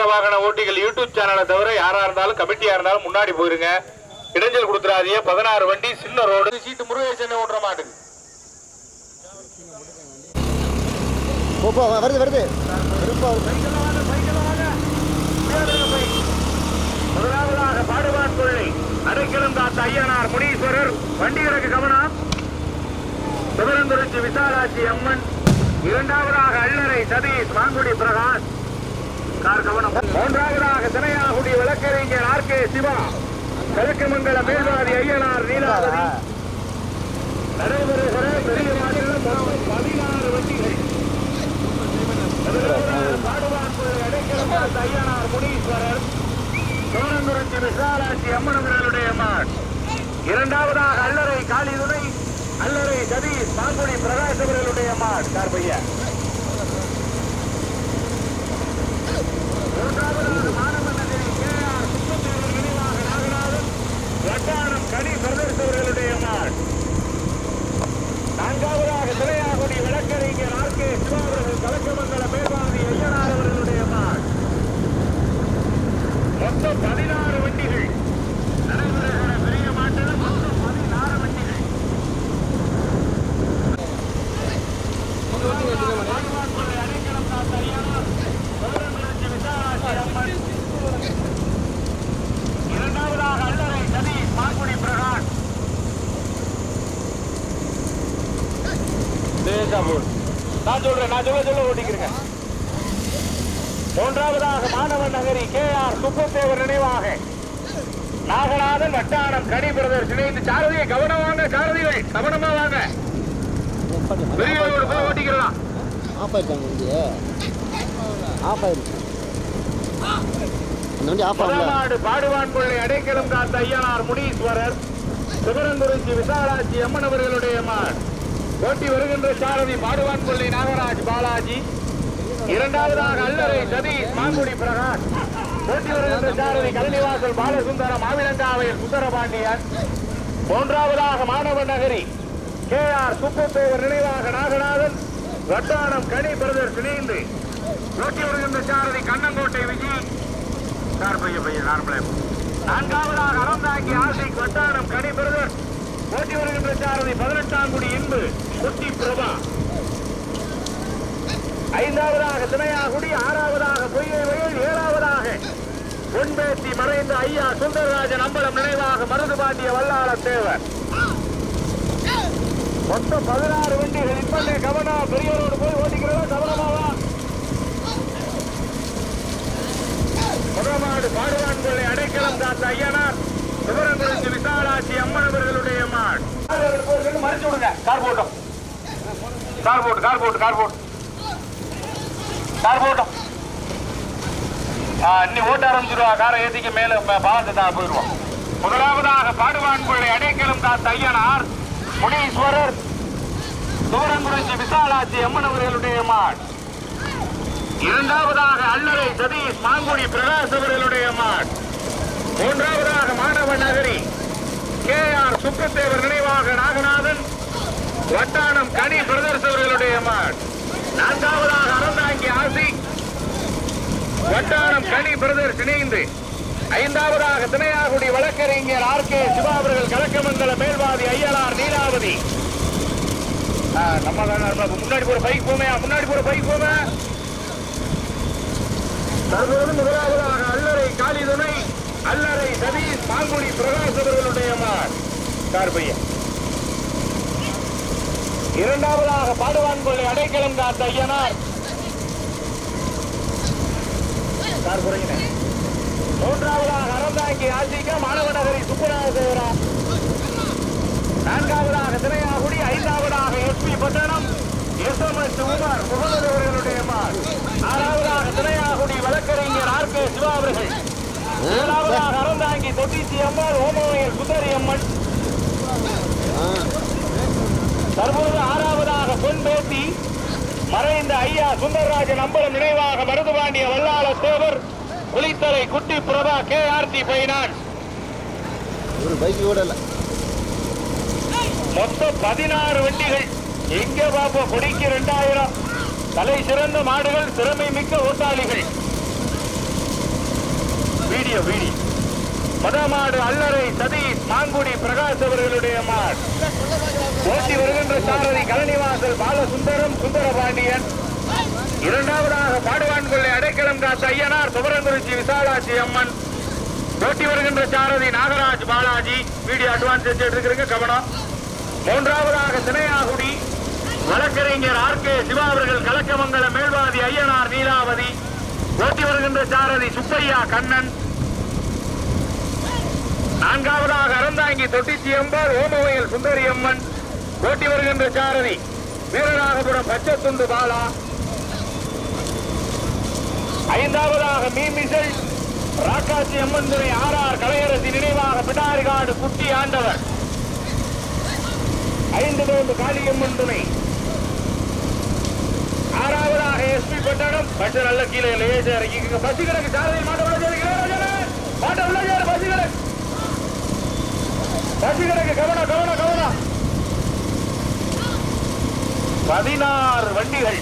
இருசக்கர வாகன ஓட்டிகள் யூடியூப் சேனலை தவிர யாரா இருந்தாலும் கமிட்டியா இருந்தாலும் முன்னாடி போயிருங்க. இடைஞ்சல் கொடுத்துறாதீங்க. பதினாறு வண்டி சின்ன ரோடு. சீட்டு முருகேசன் ஓட்டுற மாட்டுக்கு. போ போ வருது வருது. முதலாவதாக பாடுவான் கொள்ளை அடைக்கலம் காத்த ஐயனார் முனீஸ்வரர். வண்டிகளுக்கு கவனம். சிவரங்குறிச்சி விசாலாட்சி அம்மன். இரண்டாவதாக அள்ளரை சதீஷ் மாங்குடி பிரகாஷ். மூன்றாவதாக தினையாகுடி வழக்கறிஞர் ஆர் கே சிவா. கலக்கமங்கல மேல்வாதி ஐயனார் நீலாவதி. நடைபெறுகிற பெரிய மாநிலம் பதினாறு வண்டிகள். ஐயனார் முனீஸ்வரர். சோழங்குறிச்சி விசாலாட்சி அம்மனுடைய மாட் இரண்டாவதாக அல்லறை காளிதுரை அல்லறை சதீஷ் பாங்குடி பிரகாஷ் அவர்களுடைய மாட் கார்பையா மூன்றாவதாக மாணவநகரி கே ஆர் சுப்பத்தேவர் நினைவாக நாகநாதன் வட்டாரம் கனி பிரதர்ஸ் அவர்களுடைய மாட் நான்காவதாக சிலையாகுடி வழக்கறிஞர் ஆர் கே சிவா அவர்கள் கலக்கமங்கல மேல்வாதி ஐயனார் அவர்களுடைய மாட் மொத்தம் பதினாறு வண்டிகள் நடைபெறுகிற பெரிய மாட்டில் மொத்தம் பதினாறு வண்டிகள் பாடுவான்கொள்ளை அடைக்கலம் காத்த ஐயனார், சிவரங்குறிச்சி விசாலாட்சி அம்மன். இரண்டாவதாக அல்லறை சதீஷ் மாங்குடி பிரகாஷ் தேசாபூர் நான் சொல்றேன் நான் சொல்ல சொல்ல ஓட்டிக்கிறேங்க மூன்றாவதாக மாணவன் நகரி கே ஆர் சுப்பத்தேவர் நினைவாக நாகநாதன் வட்டாரம் கனி பிரதர் இணைந்து சாரதியை கவனம் வாங்க சாரதிகள் கவனமா வாங்க பெரியவரோடு போய் ஓட்டிக்கலாம் ஆஃப் ஆயிருக்காங்க வண்டி ஆஃப் ஆயிருக்கு அந்த வண்டி ஆஃப் ஆகல பாடுவான் கொள்ளை அடைக்கலம் காத்த ஐயனார் முனீஸ்வரர். சிவரங்குறிச்சி விசாலாட்சி அம்மன் அவர்களுடைய மான் ஓட்டி வருகின்ற சாரதி பாடுவான் கொள்ளை நாகராஜ் பாலாஜி. இரண்டாவதாக அல்லரை சதீஷ் மாங்குடி பிரகாஷ். ஓட்டி வருகின்ற சாரதி கல்லிவாசல் பாலசுந்தரம் மாவிலங்காவையில் சுந்தரபாண்டியன். மூன்றாவதாக மாணவ நகரி. கே ஆர் சுப்பத்தேவர் நினைவாக நாகநாதன். வட்டாரம் கனி பிரதர் இணைந்து ஓட்டி வருகின்ற சாரதி கண்ணங்கோட்டை விஜய். சார் பையன் பையன் நார்மலே நான்காவதாக அறந்தாங்கி ஆசை வட்டாரம் கனி பிரதர். போட்டி வருகின்ற சாரதி பதினெட்டாம் குடி இன்பு குட்டி பிரபா. ஐந்தாவதாக தினையாகுடி ஆறாவதாக பொய்யை வயல் ஏழாவதாக பொன்பேத்தி மறைந்த ஐயா சுந்தரராஜன் அம்பலம் நினைவாக மருதுபாண்டிய வல்லாள தேவர். மொத்தம் பதினாறு வண்டிகள். இப்பண்டே கவனம் பெரியவரோடு போய் ஓட்டிக்கிறதா கவனமாவா? முதமாடு கொள்ளை அடைக்கலம் காத்த ஐயனார். சிவரங்குறிச்சி விசாலாட்சி அம்மன் அவர்களுடைய மாடு. மறைச்சு விடுங்க கார் போட்டோம். கார் போட்டு கார் போட்டு கார் போட்டு. கார் போட்டோம். இன்னி ஓட்ட ஆரம்பிச்சிருவா. காரை ஏத்திக்க மேல பாலத்தை தான் போயிடுவோம். முதலாவதாக பாடுவான் கொள்ளை அடைக்கலம் காத்த ஐயனார். முனீஸ்வரர் தூரங்குறிச்சி விசாலாட்சி அம்மன் அவர்களுடைய மாட் இரண்டாவதாக அல்லரை சதீஷ் மாங்குடி பிரகாஷ் அவர்களுடைய மாட் மூன்றாவதாக மாணவ நகரி கே ஆர் சுக்கத்தேவர் நினைவாக நாகநாதன் வட்டானம் கனி பிரதர்ஸ் அவர்களுடைய மாட் நான்காவதாக அறந்தாங்கி ஆசி வட்டானம் கனி பிரதர்ஸ் இணைந்து. ஐந்தாவதாக தினையாகுடி வழக்கறிஞர் ஆர் கே சிவா அவர்கள் கலக்கமங்கல மேல்வாதி ஐயலார் நீலாவதி. நம்ம நம்ம முன்னாடி போற பைக் போமே முன்னாடி போற பைக் போமே. தற்போது முதலாவதாக அல்லறை காளிதுணை அல்லறை சதீஷ் பாங்குடி பிரகாஷ் அவர்களுடைய மார் கார் பையன். இரண்டாவதாக பாடுவான் கொள்ளை அடைக்கலம் காத்த ஐயனார். கார் குறையினர் மூன்றாவதாக அறந்தாங்கி ஆசிக்க மாணவ நகரி சுப்பராஜ நான்காவதாக திரையாகுடி ஐந்தாவதாக S P Pattanam S M S Umar Mohammed அவர்களுடைய மார் ஆறாவதாக திரையாகுடி வழக்கறிஞர் ஆர் கே சிவா அவர்கள். ஏழாவதாக அறந்தாங்கி தொட்டிச்சி அம்மாள் ஓமவையர் சுந்தரி அம்மன். தற்போது ஆறாவதாக பொன்பேத்தி மறைந்த ஐயா சுந்தரராஜன் அம்பலம் நினைவாக மருதுபாண்டிய Vallala Thevar Kulithalai Kutti Prabha K R T finance ஒரு பைக்கு கூட இல்லை மொத்தம் பதினாறு வண்டிகள். எங்க பாப்போம் கொடிக்கு ரெண்டாயிரம். தலை சிறந்த மாடுகள் திறமை மிக்க ஓட்டாளிகள். Video video. மதமாடு அல்லறை சதீஷ் மாங்குடி பிரகாஷ் அவர்களுடைய மாடு. ஓட்டி வருகின்ற சாரதி கலனிவாசல் பாலசுந்தரம் சுந்தரபாண்டியன். இரண்டாவதாக பாடுவான் கொள்ளை அடைக்கலம் காத்த ஐயனார் சுபரங்குறிச்சி விசாலாட்சி அம்மன். ஓட்டி வருகின்ற சாரதி நாகராஜ் பாலாஜி. வீடியோ அட்வான்ஸ் எடுத்துருக்கிறீங்க கவனம். மூன்றாவதாக சினையாகுடி. வழக்கறிஞர் ஆர் கே சிவா அவர்கள் கலக்கமங்கல மேல்வாதி ஐயனார் நீலாவதி. ஓட்டி வருகின்ற சாரதி சுப்பையா கண்ணன். நான்காவதாக அறந்தாங்கி தொட்டிச்சி அம்பாள் ஓமவயல் சுந்தரி அம்மன். ஓட்டி வருகின்ற சாரதி வீரராகபுரம் பச்சத்துண்டு பாலா. ஐந்தாவதாக மீமிசல் ராக்காசி அம்மன் ஆர். ஆர். கலையரசி நினைவாக பிடாரிகாடு குட்டி ஆண்டவர். ஐந்து தோண்டு காளியம்மன் துணை ஆறாவதாக எஸ்பி பட்டணம் பஸ் நல்ல கீழே லேசா இறக்கிங்க பஸ் கிடக்கு மாட்ட உள்ள மாட்ட உள்ள சேரு பஸ் கிடக்கு பஸ் கவனம் கவனம் கவனம் பதினாறு வண்டிகள்.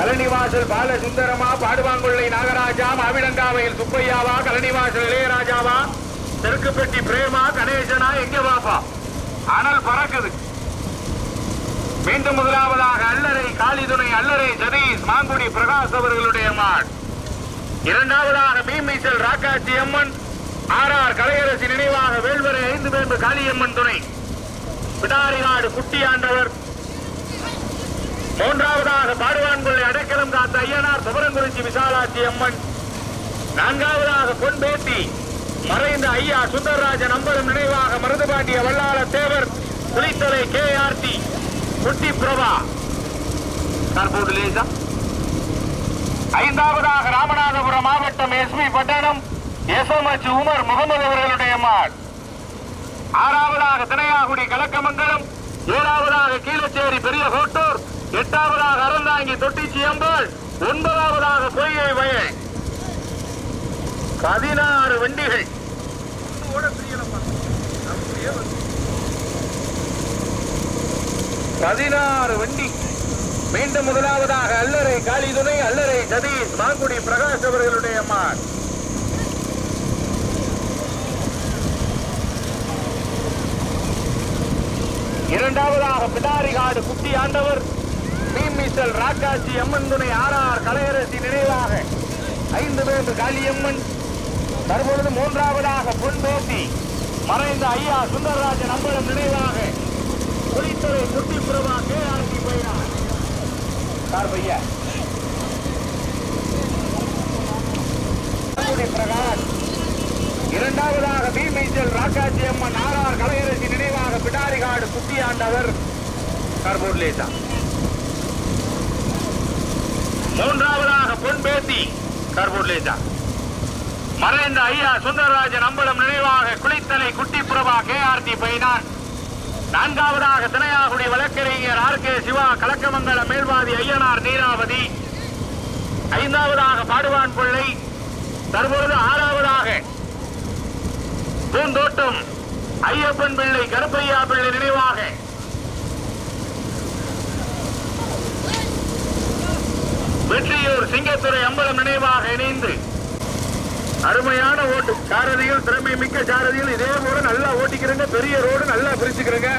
கலனிவாசல் பாலசுந்தரமா பாடுவாங்குள்ளை நாகராஜா மாவிடங்காவையில் சுப்பையாவா கலனிவாசல் இளையராஜாவா? தெற்குப்பட்டி பிரேமா கணேசனா எங்க பாப்பா அனல் பறக்குது. மீண்டும் முதலாவதாக அல்லறை காளிதுணை அல்லறை சதீஷ் மாங்குடி பிரகாஷ் அவர்களுடைய மாட் இரண்டாவதாக மீமிசல் ராக்காட்சி அம்மன் ஆர் ஆர் கலையரசி நினைவாக வேல்வரை ஐந்து பேர்ந்து காளியம்மன் துணை. பிடாரிகாடு குட்டி ஆண்டவர் மூன்றாவதாக பாடுவான்கொள்ளை அடைக்கலம் காத்த ஐயனார் சுபரங்குறிச்சி விசாலாட்சி அம்மன். நான்காவதாக பொன்பேட்டி மறைந்த ஐயா சுந்தரராஜன் அம்பலம் நினைவாக மருதுபாண்டிய வல்லாள தேவர் புலித்தலை கே ஆர்த்தி குட்டி பிரபா. தற்போது லேசா. ஐந்தாவதாக ராமநாதபுரம் மாவட்டம் எஸ்பி பட்டணம் எஸ்எம்எச் உமர் முகமது அவர்களுடைய மாட். ஆறாவதாக தினையாகுடி கலக்கமங்கலம். ஏழாவதாக கீழச்சேரி பெரிய கோட்டூர். எட்டாவதாக அறந்தாங்கி தொட்டிச்சி எம்பாள் ஒன்பதாவதாக பொய்கை வயல். பதினாறு வண்டிகள். பதினாறு வண்டி. மீண்டும் முதலாவதாக அல்லறை காளிதுணை அல்லறை சதீஷ் மாங்குடி பிரகாஷ் அவர்களுடைய மான் இரண்டாவதாக பிடாரிகாடு குட்டி ஆண்டவர். மீமிசல் ராக்காசி அம்மன் துணை ஆர்ஆர் கலையரசி நினைவாக ஐந்து பேர் காளியம்மன். தற்பொழுது மூன்றாவதாக பொன்பேசி மறைந்த ஐயா சுந்தரராஜன் அம்பலம் நினைவாக Pulithurai Kutty Prabha K R T sir பையா. பிரகாஷ். இரண்டாவதாக பி மேய்ச்சல் ராக்காச்சி அம்மன் ஆர்ஆர் கலையரசி நினைவாக பிடாரிகாடு குட்டியாண்டவர். கார்போர்ட் மூன்றாவதாக பொன்பேத்தி கார்போர்ட் லேசா. மறைந்த ஐயா சுந்தரராஜன் அம்பலம் நினைவாக குளித்தலை குட்டி பிரபா கே ஆர்டி பைனான். நான்காவதாக தினையாகுடி வழக்கறிஞர் ஆர் கே சிவா கலக்கமங்கல மேல்வாதி ஐயனார் நீராவதி. ஐந்தாவதாக பாடுவான் பிள்ளை தற்பொழுது ஆறாவதாக பூந்தோட்டம் ஐயப்பன் பிள்ளை கருப்பையா பிள்ளை நினைவாக வெற்றியூர் சிங்கத்துறை அம்பலம் நினைவாக இணைந்து. அருமையான ஓட்டு. சாரதிகள் திறமை மிக்க சாரதிகள் இதே போல நல்லா ஓட்டிக்கிறங்க. பெரிய ரோடு நல்லா பிரிச்சுக்கிறங்க.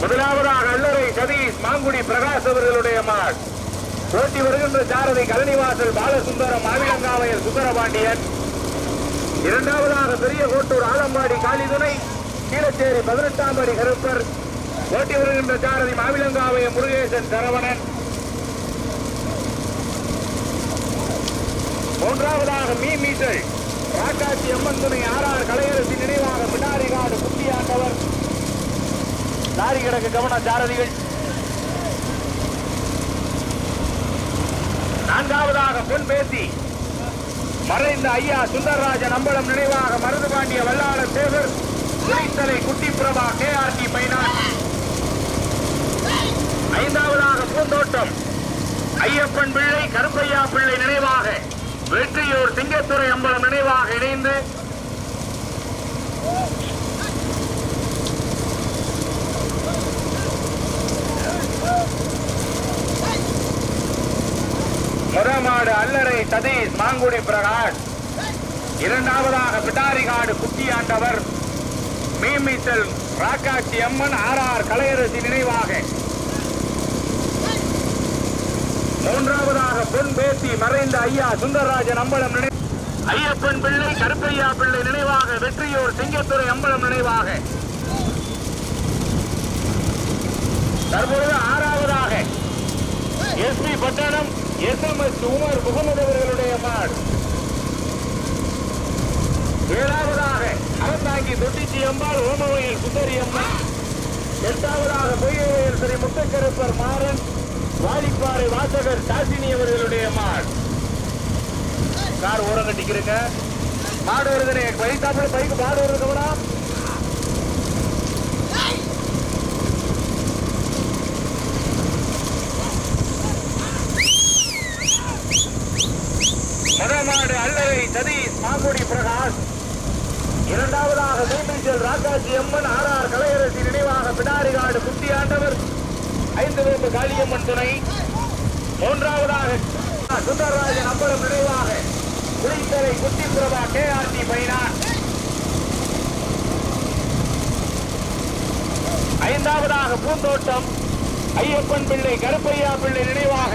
முதலாவதாக அல்லறை சதீஷ் மாங்குடி பிரகாஷ் அவர்களுடைய மாள் ஓட்டி வருகின்ற சாரதி கலனிவாசல் பாலசுந்தரம் மாவிலங்காவையர் சுந்தரபாண்டியன். இரண்டாவதாக பெரிய கோட்டூர் ஆலம்பாடி காளிதுணை. கீழச்சேரி பதினெட்டாம் படி கருப்பர். ஓட்டி வருகின்ற சாரதி மாவிலங்காவைய முருகேசன் சரவணன். மூன்றாவதாக மீ மீசல் ராக்காட்சி அம்மன் துணை ஆறார் கலையரசி நினைவாக பிடாரிகாடு குட்டியாண்டவர். தாரி கிடக்கு கவன சாரதிகள். நான்காவதாக பொன் பேசி. மறைந்த ஐயா சுந்தரராஜ அம்பலம் நினைவாக மருதுபாண்டிய Vallalar Thevar Kulithalai Kutty Prabha K R T finance. ஐந்தாவதாக பூந்தோட்டம். ஐயப்பன் பிள்ளை கருப்பையா பிள்ளை நினைவாக. வெற்றியூர் சிங்கத்துறை அம்பலம் நினைவாக இணைந்து முரமாடு அல்லறை சதீஷ் மாங்குடி பிரகாஷ். இரண்டாவதாக பிடாரிகாடு குட்டியாண்டவர் மீமிசல் ராக்காட்சி அம்மன் ஆர் ஆர் கலையரசி நினைவாக. மூன்றாவதாக பொன் பேத்தி மறைந்த ஐயா சுந்தரராஜன் அம்பலம் நினை ஐயப்பன் பிள்ளை கருப்பையா பிள்ளை நினைவாக வெற்றியூர் சிங்கத்துறை அம்பலம் நினைவாக. தற்பொழுது ஆறாவதாக S P Pattanam S M S Umar Mohammed அவர்களுடைய மாடு. ஏழாவதாக அறந்தாங்கி தொட்டிச்சி அம்பாள் ஓமவையில் சுந்தரி அம்மன் எட்டாவதாக பொய்யவையில் ஸ்ரீ முத்தக்கருப்பர் மாறன். வாலிப்பாறை வாசகர் சாசினி அவர்களுடைய மாடு. கார் ஓரம் கட்டிக்கிறீங்க மாடு வருதுனே பைத்தாப்புல பைக்கு மாடு வருதுங்களா முதமாடு அல்லவை சதீஷ் மாங்குடி பிரகாஷ். இரண்டாவதாக மீமிசல் ராக்காட்சி அம்மன் ஆர் கலையரசி நினைவாக பிடாரிகாடு குட்டி ஆண்டவர் ஐந்து வேம்பு காளியம்மன் துணை. மூன்றாவதாக சுந்தரராஜன் அம்பலம் நினைவாக Kulithalai Kutty Prabha K R T finance. ஐந்தாவதாக பூந்தோட்டம் ஐயப்பன் பிள்ளை கருப்பையா பிள்ளை நினைவாக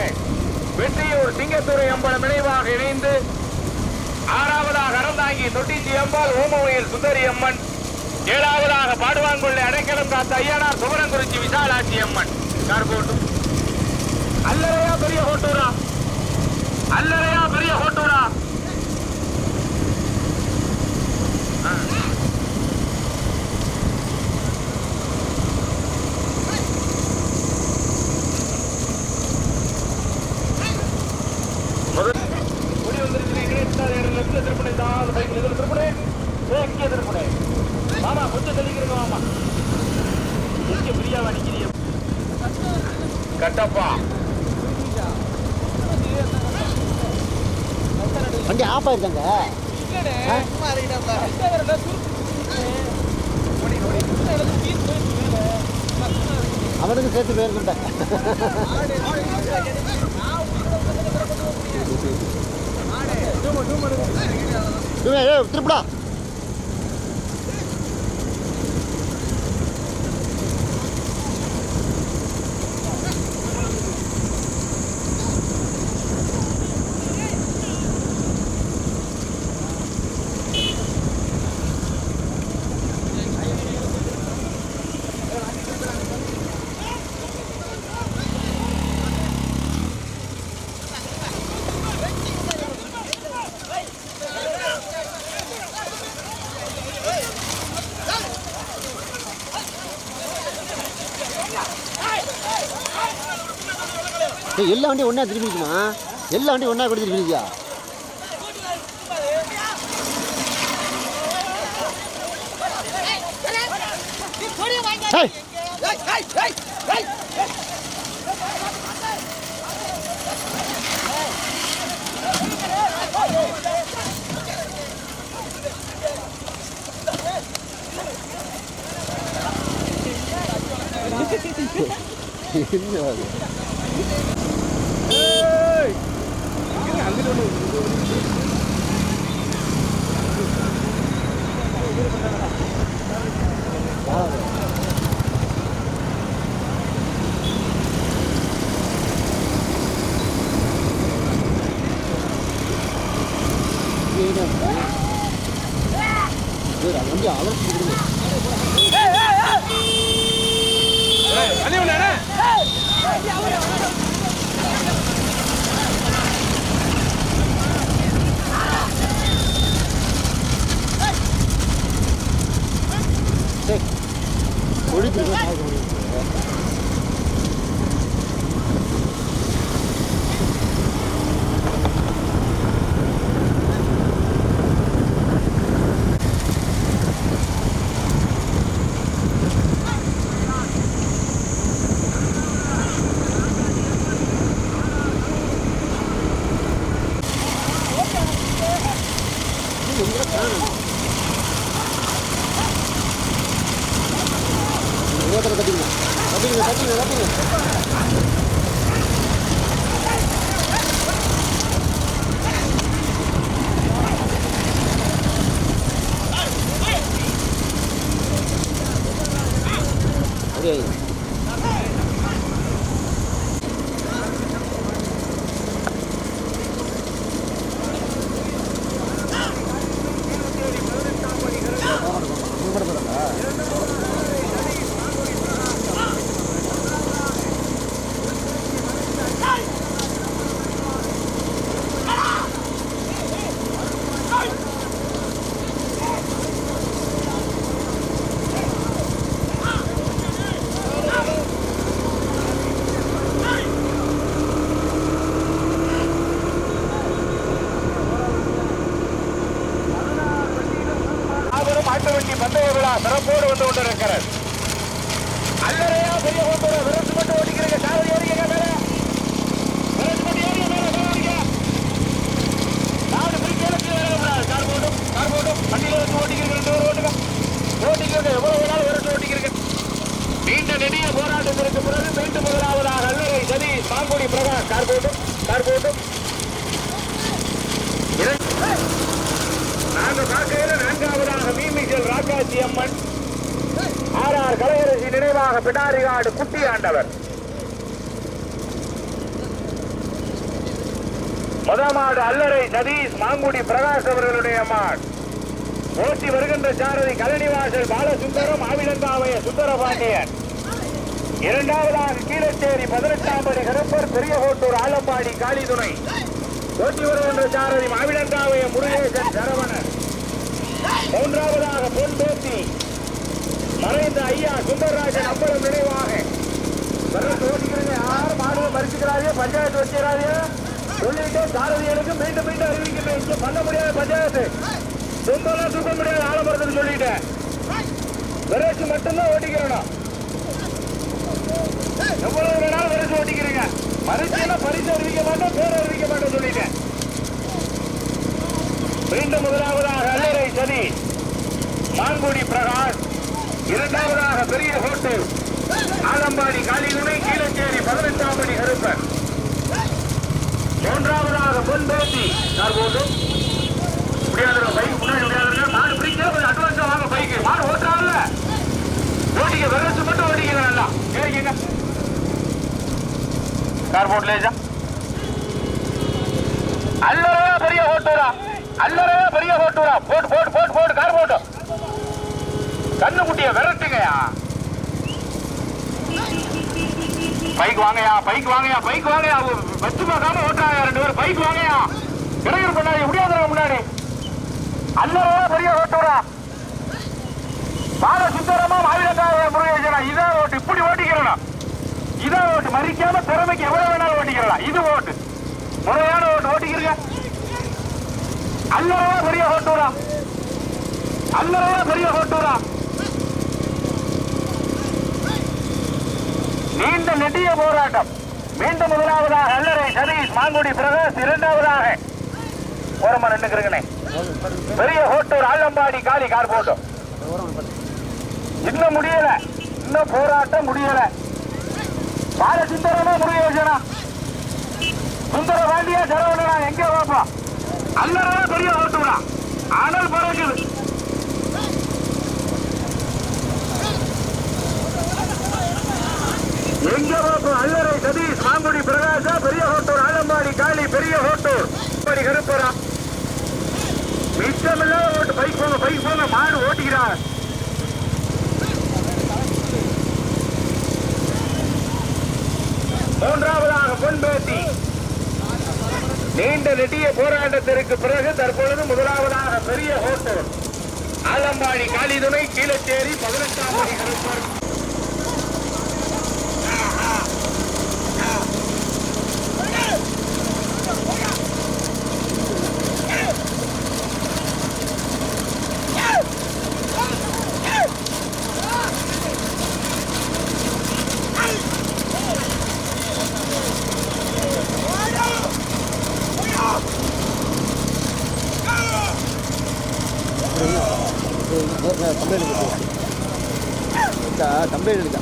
வெற்றியூர் சிங்கத்துறை அம்பலம் நினைவாக இணைந்து ஆறாவதாக அறந்தாங்கி தொட்டிச்சி அம்பாள் ஓமவையில் சுந்தரி அம்மன் ஏழாவதாக பாடுவாங்குள்ள அடைக்கலம் காத்த ஐயனார் சுவரங்குறிச்சி விசாலாட்சி அம்மன். கார்கோட்டு அல்லறையா பெரிய ஹோட்டூரா அல்லறையா பெரிய ஹோட்டூரா திருப்பணி தான் பைக் இதில் திருப்பணி. திருப்பணி. மாமா கொஞ்சம் தெளிக்கிறீங்க மாமா. கொஞ்சம் ஃப்ரீயாக நிக்கிறீங்க கட்டப்பா வண்டி ஆஃப் ஆயிருக்காங்க அவனுக்கு சேர்த்து போயிருக்கிட்டேன் திருப்படா எல்லா வண்டியும் ஒன்றா திரும்பிக்குமா எல்லா வண்டியும் ஒன்றா கொடுத்து திரும்பிக்கியா! என்ன Аллилуйя. நாங்க பார்க்கையில நான்காவதாக மீமிசல் ராக்காசி அம்மன் ஆர்ஆர் கலையரசி நினைவாக பிடாரிகாடு குட்டி ஆண்டவர். முதமாடு அல்லரை சதீஷ் மாங்குடி பிரகாஷ் அவர்களுடைய மாட். ஓட்டி வருகின்ற சாரதி கலனிவாசல் பாலசுந்தரம் ஆவிலங்காவைய சுந்தரபாண்டியன். இரண்டாவதாக கீழச்சேரி பதினெட்டாம் படி கருப்பர் பெரியகோட்டூர் ஆலம்பாடி காளிதுணை. ஓட்டி வருகின்ற சாரதி மாவிலங்காவைய முருகேசன் சரவணன். மூன்றாவதாக பொன் பேத்தி. மறைந்த ஐயா சுந்தரராஜன் அம்பலம் நினைவாக. யாரும் மாடு மறிச்சுக்கிறாரே பஞ்சாயத்து வச்சுக்கிறாரே சொல்லிட்டு சாரதிகளுக்கு மீண்டும் மீண்டும் அறிவிக்கிறேன் இங்கே பண்ண முடியாத பஞ்சாயத்து. சொந்தம்லாம் தூக்க முடியாது ஆலமரத்துக்கு சொல்லிட்டேன். விரைச்சு மட்டும்தான் ஓட்டிக்கிறோம் எவ்வளவு வேணாலும் விரைச்சு ஓட்டிக்கிறீங்க. பரிசுனா பரிசு அறிவிக்க மாட்டோம் பேர் அறிவிக்க மாட்டோம் சொல்லிட்டேன். மீண்டும் முதலாவதாக அல்லறை சதி மாங்குடி பிரகாஷ் இரண்டாவதாக பெரிய ஹோட்டல் ஆலம்பாடி காளிதுணை கீழச்சேரி பதினெட்டாம் படி கருப்பன். மூன்றாவதாக பொன்பேசி சார் போதும் முடியாதுல பைக் முன்னாடி முடியாதுல மாடு பிடிக்க கொஞ்சம் அட்வான்ஸா வாங்க பைக்கு. மாடு ஓட்டுறாங்கல்ல ஓட்டிக்க விரசு மட்டும் ஓட்டிக்கிறேன் நல்லா கேட்கீங்க கார் போட்லேஜா அல்லறையா பெரிய ஓட்டுறா அல்லறையா பெரிய ஓட்டுறா போட் போட்டு போட் போட்டு கார் போட்டு கண்ணு குட்டிய விரட்டுங்கயா பைக் வாங்கயா பைக் வாங்கயா பைக் வாங்கயா வச்சு பார்க்காம ஓட்டுறாங்க ரெண்டு பேரும். பைக் வாங்கயா இடையூறு பண்ணாடி முடியாதுடா முன்னாடி. அல்லறையா பெரிய ஓட்டுறா பால சுந்தரமா மாவிலக்காக முருகேசனா இதான் ஓட்டு. இப்படி ஓட்டிக்கிறேனா? இதான் ஓட்டு மறிக்காம திறமைக்கு எவ்வளவு வேணாலும் ஓட்டிக்கலாம் இது ஓட்டு. முறையான ஓட்டு ஓட்டிக்கிறீங்க. அல்லவா பெரிய ஓட்டுரா அல்லவா பெரிய ஓட்டுரா நீண்ட நெடிய போராட்டம். மீண்டும் முதலாவதாக அல்லரை சதீஷ் மாங்குடி பிரகாஷ் இரண்டாவதாக. ஓரமா மணி பெரிய ஹோட்டூர் ஆலம்பாடி காலி கார் போட்டோம். இன்னும் முடியல. இன்னும் போராட்டம் முடியல. பால சுந்தரமா முருகேசனா சுந்தர பாண்டியா சரவணனா எங்க வாப்பா? அல்லறவா பெரிய ஓட்டுடா ஆனால் பறக்குது. எங்க வாப்பா? அல்லறை சதீஷ் மாங்குடி பிரகாசா பெரிய ஹோட்டூர் ஆலம்பாடி காளி பெரிய ஹோட்டூர். ஆலம்பாடி கருப்பரா. மிச்சமில்லாத ஓட்டு பைக் போங்க பைக் போங்க மாடு ஓட்டிக்கிறார். மூன்றாவதாக பொன்பேத்தி. நீண்ட நெடிய போராட்டத்திற்கு பிறகு தற்பொழுது முதலாவதாக பெரிய ஹோட்டல். ஆலம்பாடி காளிதுணை கீழச்சேரி பதினெட்டாம் கம்ப்ளைண்ட் எடுக்கா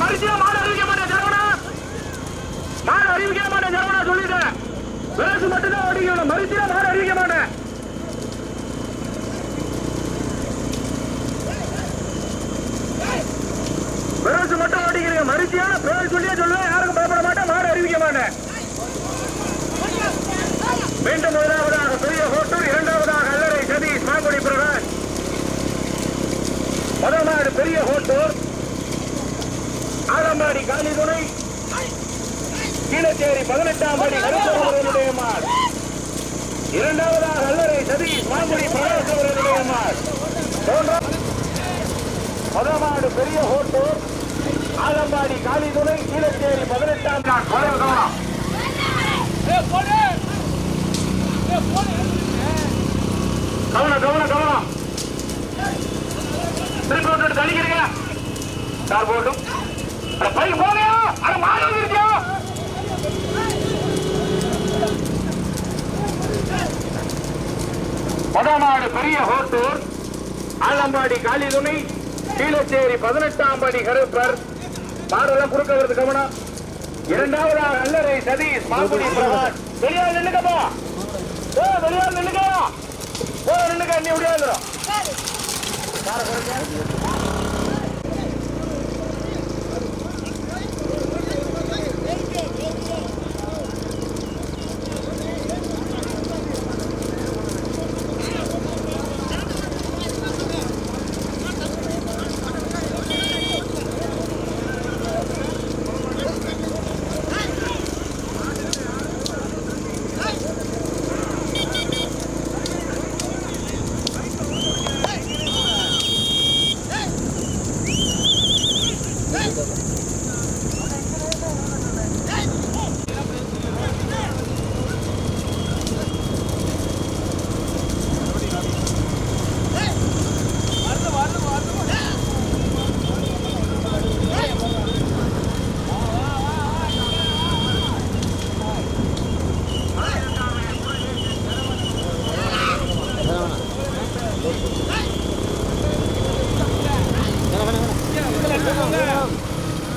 மறுச்சியா மாடு அறிவிக்க மாட்டேன் சரவணா மாடு அறிவிக்க மாட்டேன் சரவணா சொல்லிட்டேன் பேசு மட்டும் தான் ஓடிக்கணும் மறுச்சியா மாடு அறிவிக்க மாட்டேன் பேசு மட்டும் ஓடிக்கிறீங்க மறுச்சியான பேர் சொல்லியே சொல்லுவேன் யாருக்கும் பயப்பட மாட்டேன் மாடு அறிவிக்க மாட்டேன் மீண்டும் முதலாவதாக பெரிய ஹோட்டூர் இரண்டாவதாக அல்லறை சதீஷ் மாங்குடி பிரகாஷ் முதல் மாடு பெரிய ஹோட்டூர் ஆலம்பாடி காலி துணை கீழச்சேரி பதினெட்டாம் படி கருத்தவர்களுடைய மாள் இரண்டாவதாக அல்லறை சதீஷ் மாங்குடி பிரகாஷ் அவர்களுடைய மாள் மூன்றாம் முதமாடு பெரிய ஹோட்டூர் ஆலம்பாடி காளிதுறை கீழச்சேரி பதினெட்டாம் நாள் கவனம் கவனம் கவனம் கவனம் திருப்பி விட்டுட்டு தள்ளிக்கிறீங்க கார் போட்டும் அட பைக் போனியா அட மாறி இருக்கியா முதமாடு பெரிய ஹோட்டூர் ஆலம்பாடி காளிதுணை கீழச்சேரி பதினெட்டாம் படி கருப்பர். பாடலாம் குறுக்க வருது கவனம். இரண்டாவதாக அல்லறை சதீஷ் மாங்குடி பிரகாஷ். வெளியால் நின்னுக்கப்பா ஓ வெளியால் நின்னுக்கா ஓ நின்னுக்கா நீ முடியாதுரும்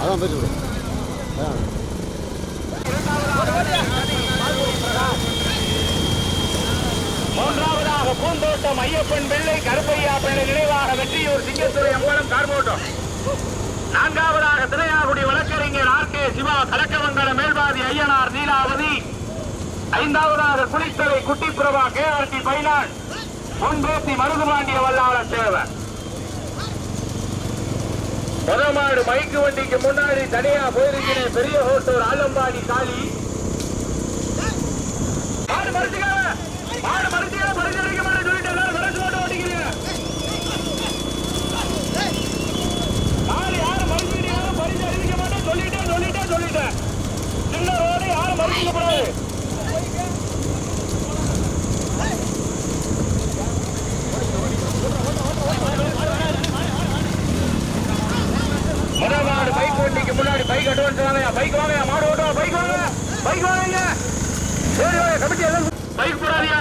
அதான் பேசி விடு ஆ மூன்றாவதாக பூந்தோட்டம் ஐயப்பன் பிள்ளை கருப்பையா பிள்ளை நினைவாக வெற்றியூர் சிங்கத்துறை அம்பலம் கார்மோட்டம். நான்காவதாக திரையாகுடி வழக்கறிஞர் ஆர் கே சிவா கலக்கமங்கல மேல்வாதி ஐயனார் நீலாவதி. ஐந்தாவதாக Kulithalai Kutti Prabha K R T finance முன்பேசி மருதுமாண்டிய வல்லாள சேவர் முதமாடு மைக்கு வண்டிக்கு முன்னாடி தனியா போயிருக்கிறேன் பெரிய ஹோட்டல் ஆலம்பாடி காளி மாடு மறுத்துக்காக மாடு மறுத்தியா மருந்து அடிக்க மாட்டேன் சொல்லிட்டு எல்லாரும் விரசு மாட்டு ஓட்டிக்கிறீங்க மாடு யாரும் மறுத்துக்கிட்டீங்க பரிசு அறிவிக்க மாட்டேன் சொல்லிட்டேன் சொல்லிட்டேன் சின்ன ரோடு யாரும் மறுத்துக்க கூடாது முதல் மாடு பைக் ஓட்டிக்கு முன்னாடி பைக் அட்வான்ஸ் வாங்க பைக் வாங்க மாடு ஓட்டுவா பைக் வாங்க பைக் கமிட்டி எல்லாம் பைக் போடாதியா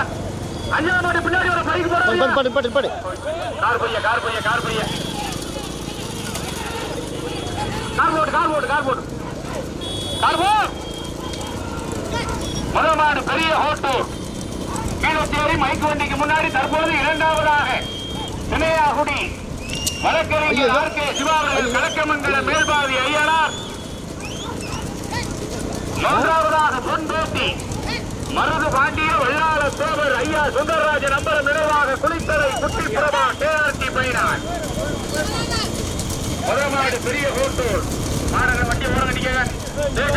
அஞ்சாம் மாடி பின்னாடி வர பைக் போடாதியா பாடு பாடு பாடு கார் பைய கார் பைய கார் பைய கார் போட்டு கார் போட்டு கார் போட்டு கார் போ முதல் மாடு பெரிய ஹோட்டூர் கீழத்தேரி மைக்கு வண்டிக்கு முன்னாடி தற்போது இரண்டாவதாக சினையாகுடி வழக்கறிஞர் ஆர். கே. சிவா அவர்கள் கலக்கமங்கல மேல்பாதி ஐயனார். மூன்றாவதாக பொன்பேட்டி மருது பாண்டிய வெள்ளாள சோழர் ஐயா சுந்தரராஜ நம்பர் நினைவாக குளித்தலை குட்டி பிரபா கேஆர்டி பைனான் முதமாடு பெரிய கோட்டூர். மாநகர வண்டி ஓட கட்டிக்கங்க தேச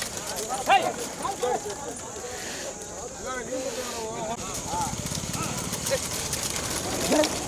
Hey!